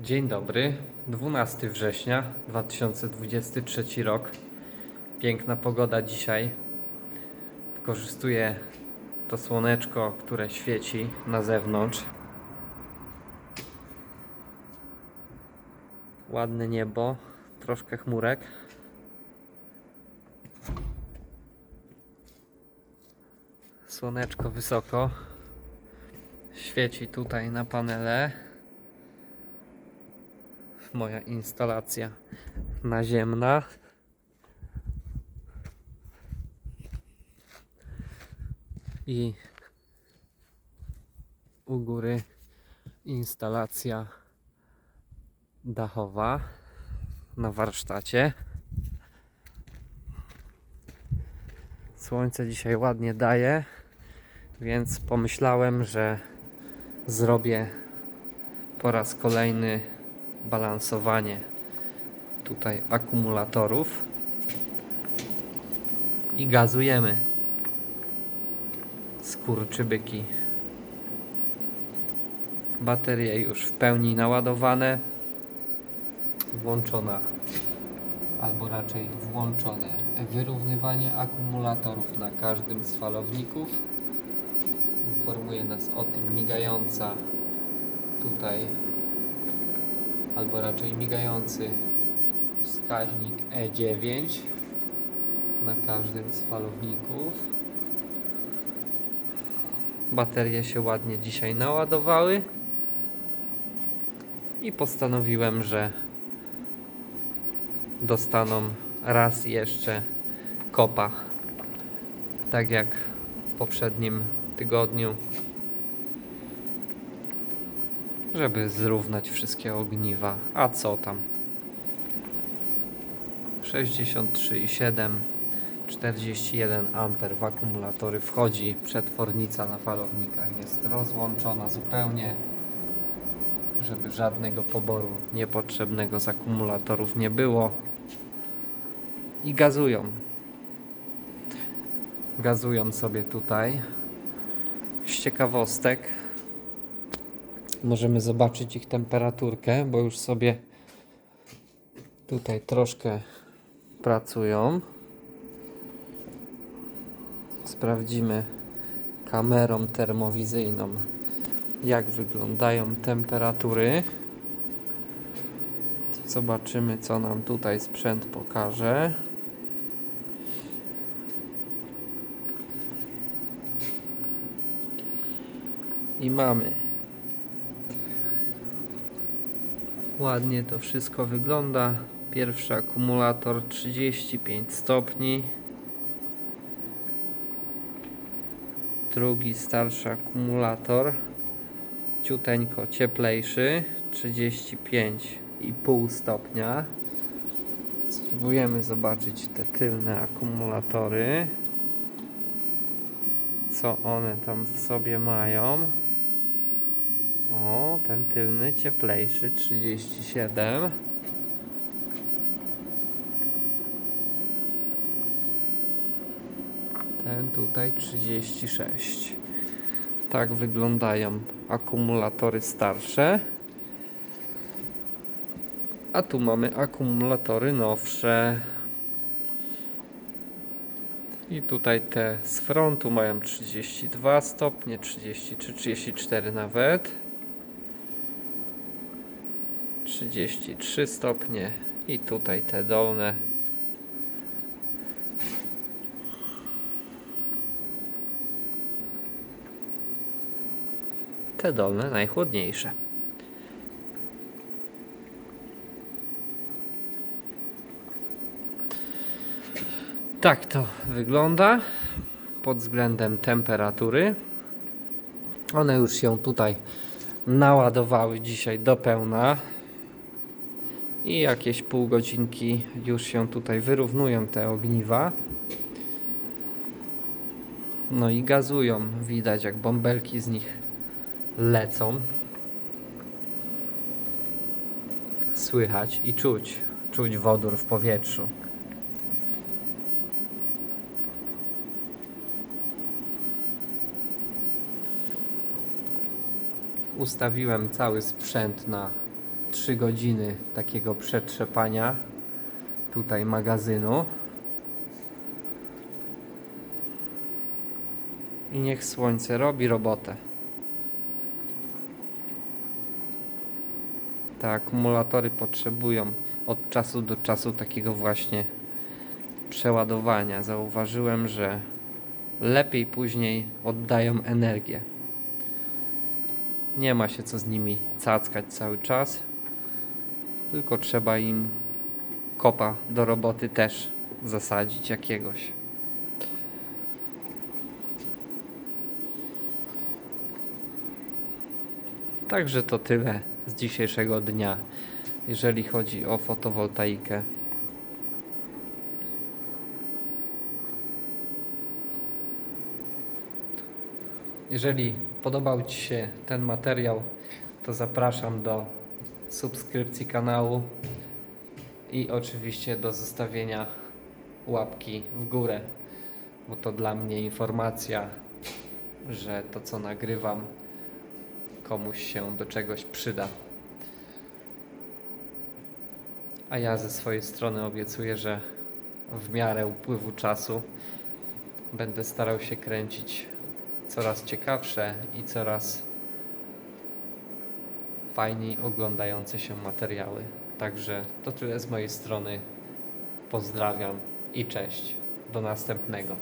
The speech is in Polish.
Dzień dobry, 12 września 2023 rok. Piękna pogoda dzisiaj. Wykorzystuję to słoneczko, które świeci na zewnątrz. Ładne niebo, troszkę chmurek. Słoneczko wysoko. Świeci tutaj na panele moja instalacja naziemna. I u góry instalacja dachowa na warsztacie. Słońce dzisiaj ładnie daje, więc pomyślałem, że zrobię po raz kolejny balansowanie tutaj akumulatorów i gazujemy skurczybyki. Baterie już w pełni naładowane włączona albo raczej włączone wyrównywanie akumulatorów na każdym z falowników. Informuje nas o tym migająca tutaj albo raczej migający wskaźnik E9 na każdym z falowników. Baterie się ładnie dzisiaj naładowały. I postanowiłem, że dostaną raz jeszcze kopa, tak jak w poprzednim tygodniu żeby zrównać wszystkie ogniwa. A co tam? 63,7 41 A w akumulatory wchodzi przetwornica na falownikach jest rozłączona zupełnie żeby żadnego poboru niepotrzebnego z akumulatorów nie było i gazują gazują sobie tutaj z ciekawostek możemy zobaczyć ich temperaturkę, bo już sobie tutaj troszkę pracują. Sprawdzimy kamerą termowizyjną, jak wyglądają temperatury. Zobaczymy, co nam tutaj sprzęt pokaże. I mamy Ładnie to wszystko wygląda. Pierwszy akumulator 35 stopni. Drugi starszy akumulator ciuteńko cieplejszy 35,5 stopnia. Spróbujemy zobaczyć te tylne akumulatory. Co one tam w sobie mają. O, ten tylny cieplejszy 37. Ten tutaj 36. Tak wyglądają akumulatory starsze. A tu mamy akumulatory nowsze. I tutaj te z frontu mają 32 stopnie, 33, 34 nawet. 33 stopnie i tutaj te dolne. Te dolne najchłodniejsze. Tak to wygląda pod względem temperatury. One już się tutaj naładowały dzisiaj do pełna i jakieś pół godzinki już się tutaj wyrównują te ogniwa. No i gazują, widać jak bąbelki z nich lecą. Słychać i czuć, czuć wodór w powietrzu. Ustawiłem cały sprzęt na 3 godziny takiego przetrzepania tutaj magazynu. I niech słońce robi robotę. Te akumulatory potrzebują od czasu do czasu takiego właśnie przeładowania. Zauważyłem, że lepiej później oddają energię. Nie ma się co z nimi cackać cały czas, tylko trzeba im kopa do roboty też zasadzić jakiegoś. Także to tyle z dzisiejszego dnia, jeżeli chodzi o fotowoltaikę. Jeżeli podobał Ci się ten materiał, to zapraszam do subskrypcji kanału i oczywiście do zostawienia łapki w górę, bo to dla mnie informacja, że to co nagrywam komuś się do czegoś przyda. A ja ze swojej strony obiecuję, że w miarę upływu czasu będę starał się kręcić coraz ciekawsze i coraz fajniej oglądające się materiały. Także to tyle z mojej strony. Pozdrawiam i cześć. Do następnego.